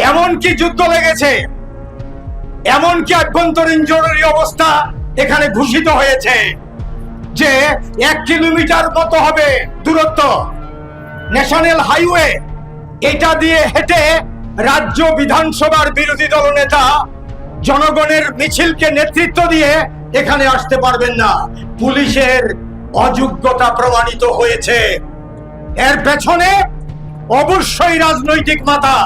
এমন কি যুদ্ধ লেগেছে। এমন কি আভ্যন্তরীণ জরুরি অবস্থা এখানে ঘোষিত হয়েছে যে এক কিলোমিটার মতো হবে দূরত্ব। ন্যাশনাল হাইওয়ে, এটা দিয়ে হেঁটে রাজ্য বিধানসভার বিরোধী দল নেতা জনগণের মিছিলকে নেতৃত্ব দিয়ে এখানে আসতে পারবেন না। পুলিশের অযোগ্যতা প্রমাণিত হয়েছে। এর পেছনে অবশ্যই রাজনৈতিক মাথা।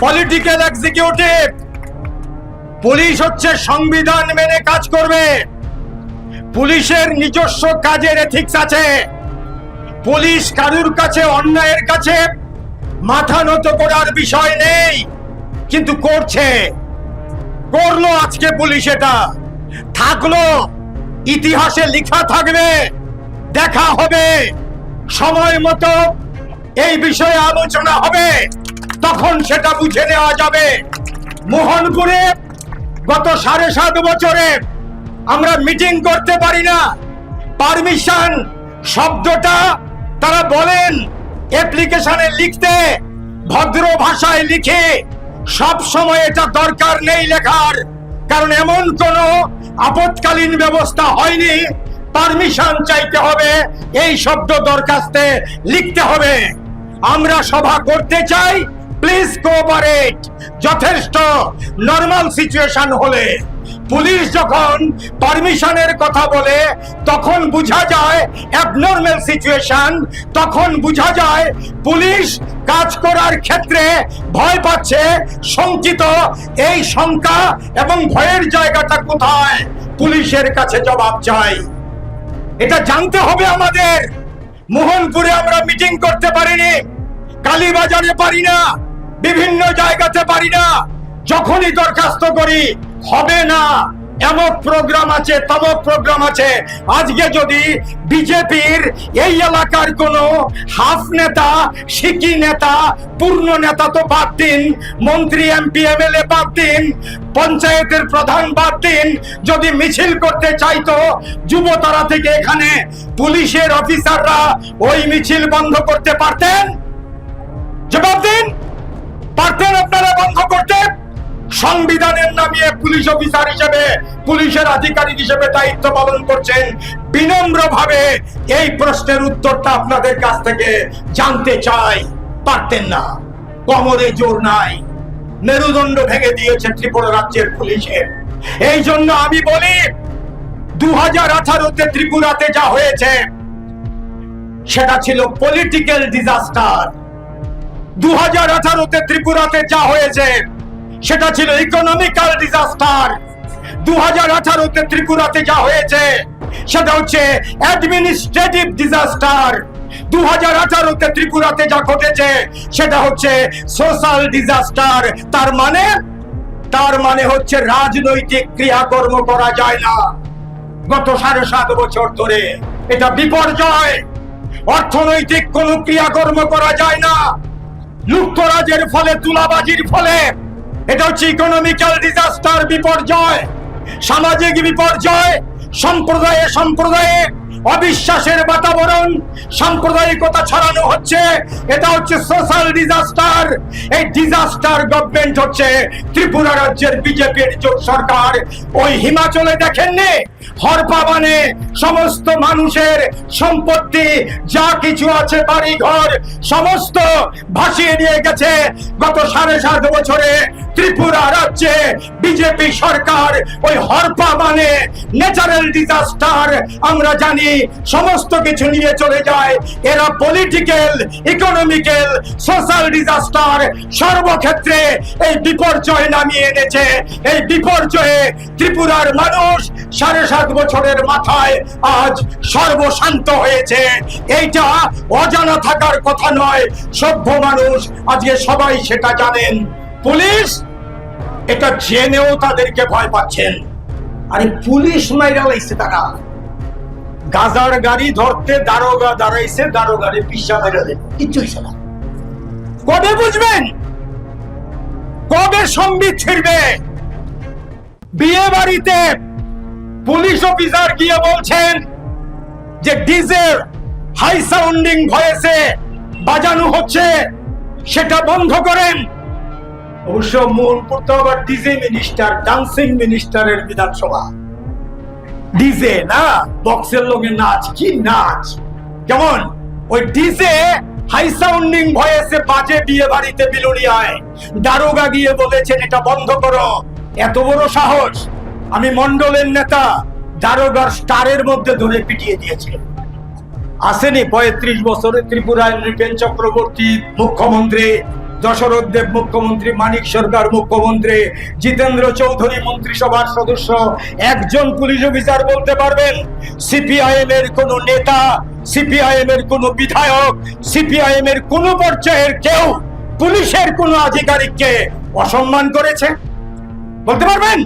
পলিটিক্যাল এক্সিকিউটিভ পুলিশ হচ্ছে সংবিধান মেনে কাজ করবে। পুলিশের নিজস্ব কাজের এথিক্স আছে। পুলিশ কারুর কাছে, অন্যায়ের কাছে মাথা নত করার বিষয় নেই, কিন্তু করছে। করল আজকে পুলিশ এটা। থাকল, ইতিহাসে লেখা থাকবে, দেখা হবে। সময় মতো এই বিষয়ে আলোচনা হবে। তখন সেটা বুঝে নেওয়া যাবে। মোহনপুরে গত সাড়ে সাত বছরে আমরা মিটিং করতে পারি না। পারমিশন শব্দটা তারা বলেন অ্যাপ্লিকেশনে লিখতে, ভদ্র ভাষায় লিখে, সব সময় এটা দরকার নেই লেখার। কারণ এমন কোনো আপৎকালীন ব্যবস্থা হয়নি। পারমিশন চাইতে হবে, এই শব্দ দরখাস্তে লিখতে হবে। আমরা সভা করতে চাই প্লিজ কোঅপারেট যথেষ্ট নর্মাল সিচুয়েশন হলে পুলিশ যখন পারমিশনের কথা বলে, তখন বোঝা যায় অ্যাবনর্মাল সিচুয়েশন তখন বোঝা যায় পুলিশ কাজ করার ক্ষেত্রে ভয় পাচ্ছে, শঙ্কিত। এই শঙ্কা এবং ভয়ের জায়গাটা কোথায়? পুলিশের কাছে জবাব চাই। এটা জানতে হবে আমাদের। মোহনপুরে আমরা মিটিং করতে পারিনি, কালীবাজারে পারি না। বিভিন্ন জায়গাতে পারি না। যখনই দরখাস্ত করি, হবে না। এমক প্রোগ্রাম আছে তমক প্রোগ্রাম আছে। আজকে যদি বিজেপির এই এলাকার কোন হাফ নেতা, সিকি নেতা, পূর্ণ নেতা তো বাদ দিন, মন্ত্রী, এমপি, এমএলএ বাদ দিন, পঞ্চায়েতের প্রধান বাদ দিন, যদি মিছিল করতে চাইতো, যুবতারা থেকে এখানে পুলিশের অফিসাররা ওই মিছিল বন্ধ করতে পারতেন? জবাব দিন। পারতেন আপনারা বন্ধ করতে? সংবিধানের নামিয়ে পুলিশ অফিসার হিসেবে, পুলিশের আধিকারিক হিসেবে দায়িত্ব পালন করছেন। বিনম্র ভাবে এই প্রশ্নের উত্তরটা আপনাদের কাছ থেকে জানতে চাই। পারতেন না। কমরে জোর নাই। মেরুদণ্ড ভেঙে দিয়েছে ত্রিপুরা রাজ্যের পুলিশের। এই জন্য আমি বলি দু হাজার আঠারোতে ত্রিপুরাতে যা হয়েছে, সেটা ছিল পলিটিক্যাল ডিজাস্টার দু হাজার আঠারোতে ত্রিপুরাতে যা হয়েছে, সেটা ছিল ইকোনমিক্যাল ডিজাস্টার দু হাজার আঠারোতে ত্রিপুরাতে যা হয়েছে, সেটা হচ্ছে অ্যাডমিনিস্ট্রেটিভ ডিজাস্টার দু হাজার আঠারোতে ত্রিপুরাতে যা ঘটেছে, সেটা হচ্ছে সোশ্যাল ডিজাস্টার তার মানে তার মানে হচ্ছে রাজনৈতিক ক্রিয়াকর্ম করা যায় না। গত সাড়ে সাত বছর ধরে এটা বিপর্যয়। অর্থনৈতিক কোনো ক্রিয়াকর্ম করা যায় না। লুপ্তরাজের ফলে তুলাবাজির ফলে। এটা হচ্ছে ইকোনমিক্যাল ডিজাস্টার বিপর্যয় সামাজিক বিপর্যয় সম্প্রদায়ে সম্প্রদায়ে। অবিশ্বাসের বাতাবরণ, সাম্প্রদায়িকতা ছড়ানো হচ্ছে। এটা হচ্ছে সোশ্যাল ডিজাস্টার এই ডিজাস্টার গভর্নমেন্ট হচ্ছে ত্রিপুরা রাজ্যের বিজেপির জোট সরকার। ওই হিমাচলে দেখেননি? হরপা মানে সমস্ত মানুষের সম্পত্তি, যা কিছু আছে বাড়ি ঘর সমস্ত ভাসিয়ে নিয়ে গেছে। গত সাড়ে সাত বছরে ত্রিপুরা রাজ্যে বিজেপি সরকার ওই হরপা মানে ন্যাচারাল ডিজাস্টার আমরা জানি সমস্ত কিছু নিয়ে চলে যায়। এরা পলিটিক্যাল ইকোনমিক্যাল সোশ্যাল ডিজাস্টার সর্বক্ষেত্রে এই বিপর্যয় নামিয়ে এনেছে। এই বিপর্যয়ে ত্রিপুরার মানুষ সাড়ে সাত বছরের মাথায় আজ সর্বশান্ত হয়েছে। এইটা অজানা থাকার কথা নয়। সভ্য মানুষ আজকে সবাই সেটা জানেন। পুলিশ এটা জেনেও তাদেরকে ভয় পাচ্ছেন। আরে পুলিশ মাইরা লাইছে তারা। গাজার গাড়ি ধরতে দারোগা দাঁড়াইছে, দারোগারে পিসা মেরে দেবে। কিচ্ছু হইছে না। কবে বুঝবেন? কবে সম্বিত ছিড়বে? বিয়ে বাড়িতে পুলিশ অফিসার গিয়ে বলছেন যে ডিজে হাই সাউন্ডিং ভয়েসে বাজানো হচ্ছে, সেটা বন্ধ করেন। অবশ্য ডিজে মিনিস্টার ডান্সিং মিনিস্টারের বিধানসভা। ডিজে না বক্সের নাচ, কি নাচ? কেমন ওই ডিজে হাই সাউন্ডিং ভয়েসে বাজে বিয়ে বাড়িতে দারোগা গিয়ে বলেছেন, এটা বন্ধ করো। এত বড় সাহস আমি মন্ডলের নেতা, দারোগার স্টারের মধ্যে ধরে পিটিয়ে দিয়েছে আসেনি পঁয়ত্রিশ বছরে ত্রিপুরায় নৃপেন চক্রবর্তী, মুখ্যমন্ত্রী দশরথ দেব মুখ্যমন্ত্রী, মানিক সরকার মুখ্যমন্ত্রী, জিতেন্দ্র চৌধুরী মন্ত্রিসভার সদস্য, একজন পুলিশ অফিসার বলতে পারবেন সিপিআইএম এর কোন নেতা সিপিআইএম এর কোন বিধায়ক সিপিআইএম এর কোন পর্যায়ের কেউ পুলিশের কোনো আধিকারিককে অসম্মান করেছে? বলতে পারবেন?